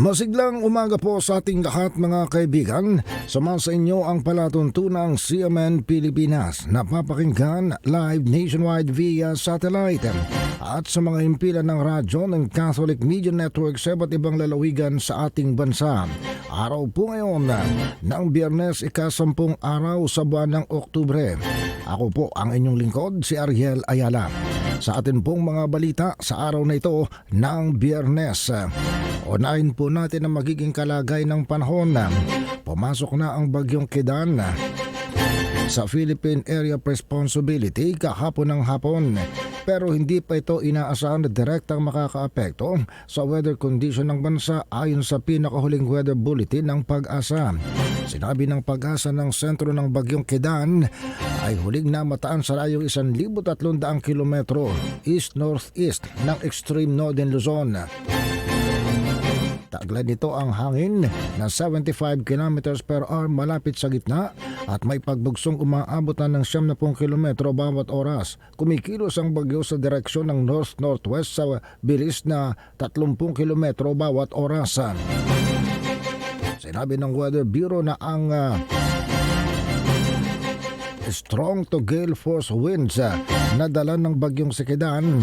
Masiglang umaga po sa ating lahat mga kaibigan. Sama sa inyo ang palatuntunang CMN Pilipinas. Napapakinggan live nationwide via satellite. At sa mga himpilan ng radyo ng Catholic Media Network sa iba't ibang lalawigan sa ating bansa. Araw po ngayon ng biyernes ikasampung araw sa buwan ng Oktubre. Ako po ang inyong lingkod si Ariel Ayala. Sa atin pong mga balita sa araw na ito ng biyernes. Unahin po natin ang magiging kalagay ng panahon. Pumasok na ang bagyong Kidan sa Philippine Area of Responsibility kahapon ng hapon. Pero hindi pa ito inaasahan na direktang makakaapekto sa weather condition ng bansa ayon sa pinakahuling weather bulletin ng pag-asa. Sinabi ng pag-asa ng sentro ng bagyong Kidan ay huling namataan sa layong 1,300 kilometro east-northeast ng extreme northern Luzon. Taglay nito ang hangin na 75 km per hour malapit sa gitna at may pagbugsong umaabot na ng 70 km bawat oras. Kumikilos ang bagyo sa direksyon ng north-northwest sa bilis na 30 km bawat oras. Sinabi ng Weather Bureau na ang ah, strong to gale force winds ah, na dala ng bagyong Sikidan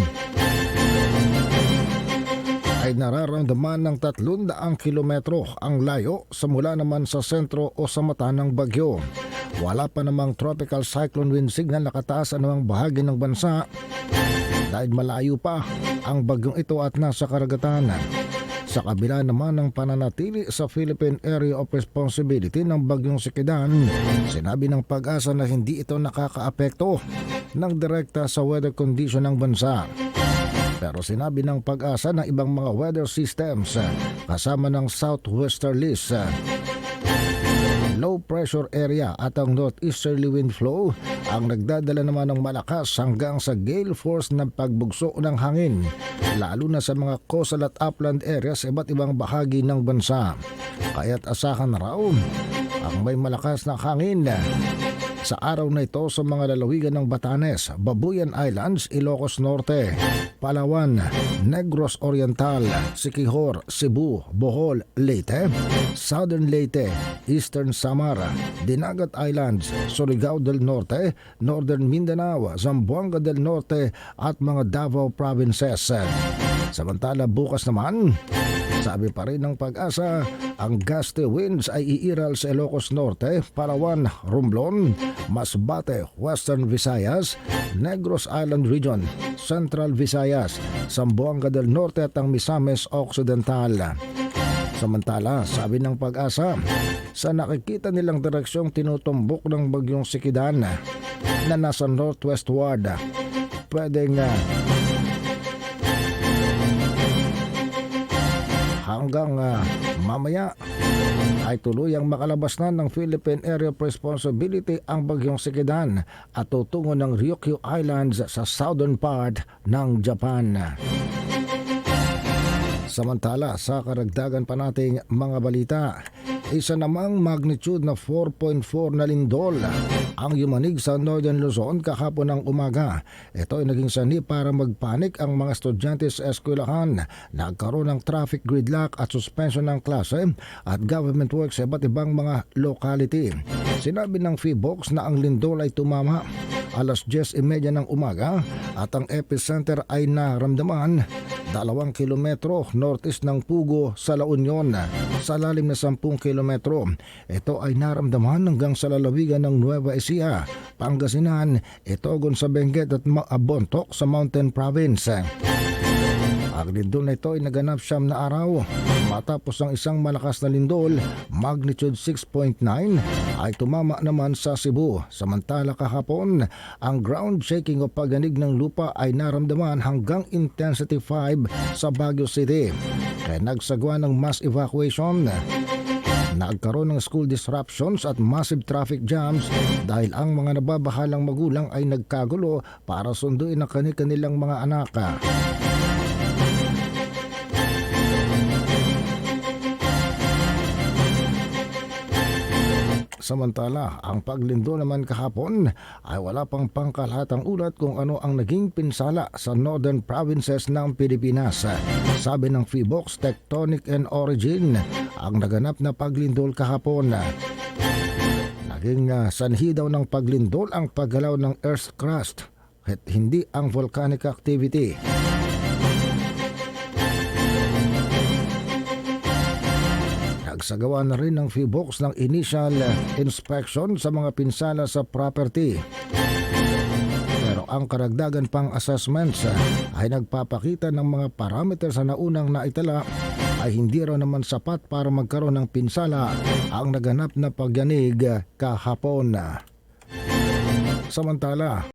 ay nararamdaman ng 300 kilometro ang layo sa mula naman sa sentro o sa mata ng bagyo. Wala pa namang tropical cyclone wind signal nakataas sa anumang bahagi ng bansa dahil malayo pa ang bagyong ito at nasa karagatan. Sa kabila naman ng pananatili sa Philippine Area of Responsibility ng bagyong Sikidan, sinabi ng pag-asa na hindi ito nakakaapekto ng direkta sa weather condition ng bansa. Pero sinabi ng pag-asa ng ibang mga weather systems kasama ng southwesterlies, low pressure area at ang northeasterly wind flow ang nagdadala naman ng malakas hanggang sa gale force na pagbugso ng hangin lalo na sa mga coastal at upland areas sa iba't ibang bahagi ng bansa. Kaya't asahan raw ang may malakas na hangin sa araw na ito sa mga lalawigan ng Batanes, Babuyan Islands, Ilocos Norte, Palawan, Negros Oriental, Siquijor, Cebu, Bohol, Leyte, Southern Leyte, Eastern Samara, Dinagat Islands, Surigao del Norte, Northern Mindanao, Zamboanga del Norte at mga Davao Provinces. Samantala bukas naman, sabi pa rin ng pag-asa, ang gusty winds ay iiral sa Ilocos Norte, Palawan, Romblon, Masbate, Western Visayas, Negros Island Region, Central Visayas, Zamboanga del Norte at ang Misamis Occidental. Samantala, sabi ng pag-asa, sa nakikita nilang direksyong tinutumbok ng bagyong Sikidan na nasa northwestward, pwedeng uh, hanggang ah, mamaya ay tuluyang makalabas na ng Philippine Area of Responsibility ang bagyong Sikidan at tutungo ng Ryukyu Islands sa southern part ng Japan. Samantala, sa karagdagan pa nating mga balita, isa namang magnitude na 4.4 na lindol ang yumanig sa Northern Luzon kahapon ng umaga. Ito ay naging sani para magpanik ang mga estudyante sa eskwelahan. Nagkaroon ng traffic gridlock at suspension ng klase at government work sa iba't ibang mga locality. Sinabi ng FIBOX na ang lindol ay tumama alas 10.30 ng umaga at ang epicenter ay naramdaman dalawang kilometro northeast ng Pugo sa La Union sa lalim na 10 kilometro. Ito ay naramdaman hanggang sa lalawigan ng Nueva Ecija, Pangasinan, Itogon sa Benguet at Abontok sa Mountain Province. Ang lindol na ito ay naganap siyam na araw. Matapos ang isang malakas na lindol, magnitude 6.9, ay tumama naman sa Cebu. Samantala kahapon, ang ground shaking o paganig ng lupa ay naramdaman hanggang intensity 5 sa Baguio City. Kaya nagsagwa ng mass evacuation nagkaroon ng school disruptions at massive traffic jams dahil ang mga nababahalang magulang ay nagkagulo para sunduin ang kanilang mga anak. Samantala, ang paglindo naman kahapon ay wala pang pangkalahatang ulat kung ano ang naging pinsala sa northern provinces ng Pilipinas. Sabi ng Feebox Tectonic and Origin, ang naganap na paglindol kahapon Naging uh, sanhi daw ng paglindol ang paggalaw ng Earth's crust at hindi ang volcanic activity. Nagsagawa na rin ng Feebox ng initial inspection sa mga pinsala sa property. Pero ang karagdagan pang assessments ay nagpapakita ng mga parameters sa naunang naitala ay hindi raw naman sapat para magkaroon ng pinsala ang naganap na pagyanig kahapon. Samantala,